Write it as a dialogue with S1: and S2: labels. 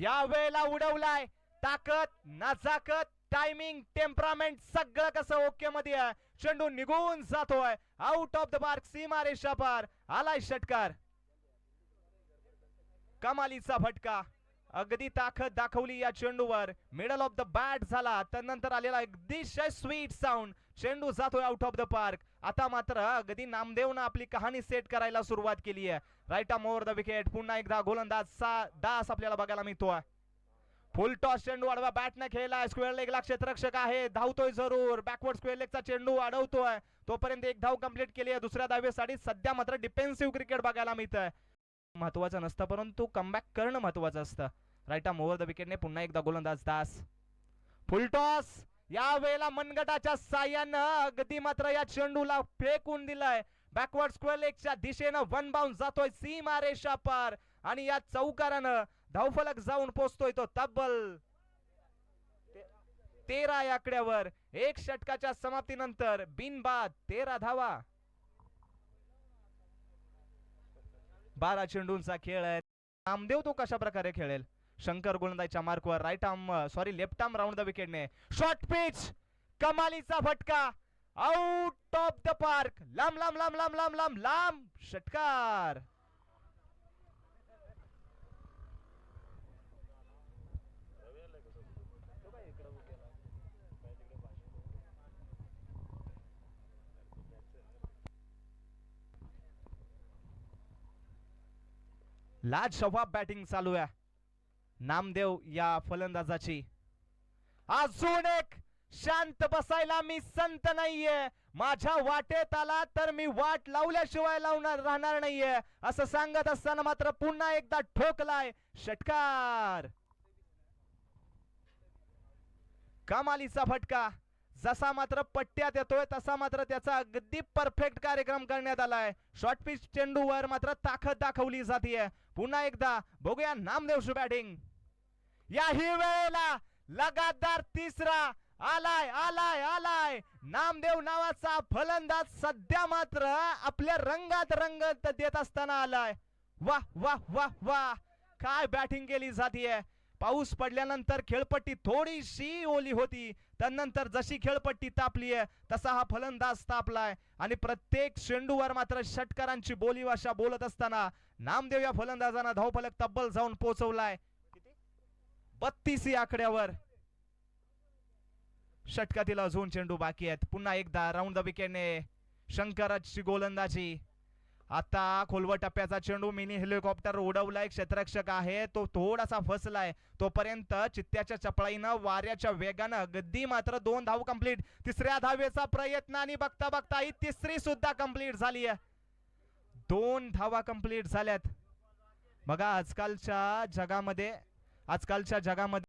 S1: या वेळेला उडवलाय. ताकद नजाकत टायमिंग टेम्परामेंट सगळं कसं ओके मध्ये आहे? चेंडू निघून जातोय. आउट ऑफ द पार्क सीमा रेषा पार. आलाय षटकार. कमालीचा फटका. अगदी ताकद दाखवली या चेंडूवर. मिडल ऑफ द बॅट झाला त्यानंतर आलेला अगदीशय स्वीट साऊंड चेंडू जातोय आउट ऑफ द पार्क आता मात्र अगदी नामदेवनं आपली कहाणी सेट करायला सुरुवात केली आहे. राईट मोर द विकेट पुन्हा एकदा गोलंदाज सा दास आपल्याला बघायला मिळतोय. फुल टॉस चेंडू आडवा बॅटनं खेळलाय स्क्वेअर लेगला क्षेत्ररक्षक आहे. धावतोय जरूर. बॅकवर्ड स्क्वेअर लेगचा चेंडू अडवतोय तोपर्यंत एक धाव कंप्लीट केली आहे. दुसऱ्या धावेसाठी सध्या मात्र डिफेन्सिव्ह क्रिकेट बघायला मिळतंय. महत्वाचं नसतं परंतु कमबॅक करणं महत्वाचं असतं. राईट ओव्हर द विकेटने पुन्हा एकदा गोलंदाज दास. फुलटॉस या वेळेला मनगटाच्या साह्यानं अगदी मात्र या चेंडूला फेकून दिलाय. बॅकवर्ड स्क्वेअर लेगच्या दिशेनं वन बाउन्स जातोय सीमा रेषा पार. आणि या चौकारानं धावफलक जाऊन पोचतोय तो तब्बल तेरा आकड्यावर. एक षटकाच्या समाप्तीनंतर बिनबाद तेरा धावा. बारा चेंडूंचा खेळ आहे. नामदेव तो कशा प्रकारे खेळेल? शंकर गोलंदाजच्या मार्कवर right arm sorry left arm round the विकेटने short pitch कमालीचा फटका! आउट ऑफ द पार्क लांब लांब लांब लांब लांब लांब लांब! षटकार! लाज शवाब बॅटिंग चालू आहे. नामदेव या फलंदाजाची. अजून एक शांत बसायला मी संत नाहीये. माझ्या वाटेत आला तर मी वाट लावल्याशिवाय लावणार राहणार नाहीये. असं सांगत असताना मात्र पुन्हा एकदा ठोकलाय षटकार. कमालीचा फटका. जसा मात्र पट्ट्यात येतोय तसा मात्र त्याचा अगदी परफेक्ट कार्यक्रम करण्यात आलाय. शॉर्ट पिच चेंडूवर मात्र ताकद दाखवली जाते पुन्हा एकदा बघूया नामदेवशी बॅटिंग याही वेळेला लगातार तिसरा आलाय आलाय आलाय. नामदेव नावाचा फलंदाज सध्या मात्र आपल्या रंगात रंगत देत असताना आलाय. वा वा वा वा काय बॅटिंग केली जातीये. पाऊस पडल्यानंतर खेळपट्टी थोडीशी ओली होती. त्यानंतर जशी खेळपट्टी तापली आहे तसा हा फलंदाज तापलाय. आणि प्रत्येक चेंडूवर मात्र षटकारांची बोलीभाषा बोलत असताना नामदेव या फलंदाजांना धावफलक तब्बल जाऊन पोहोचवलाय बत्तीस या आकड्यावर. षटकातील अजून चेंडू बाकी आहेत. पुन्हा एकदा राऊंड द विकेटने शंकराची गोलंदाजी. आता खोलवर टप्प्याचा चेंडू मिनी हेलिकॉप्टर उडवलाय क्षेत्ररक्षक आहे. तो थोडासा फसलाय. तोपर्यंत चित्त्याच्या चपळाईनं वाऱ्याच्या वेगानं अगदी मात्र दोन धाव कंप्लीट तिसऱ्या धावेचा प्रयत्न आणि बघता बघता ही तिसरी सुद्धा कंप्लीट झाली आहे. दोन धावा कंप्लीट झाल्यात. बघा आजकालच्या जगामध्ये आजकालच्या जगामध्ये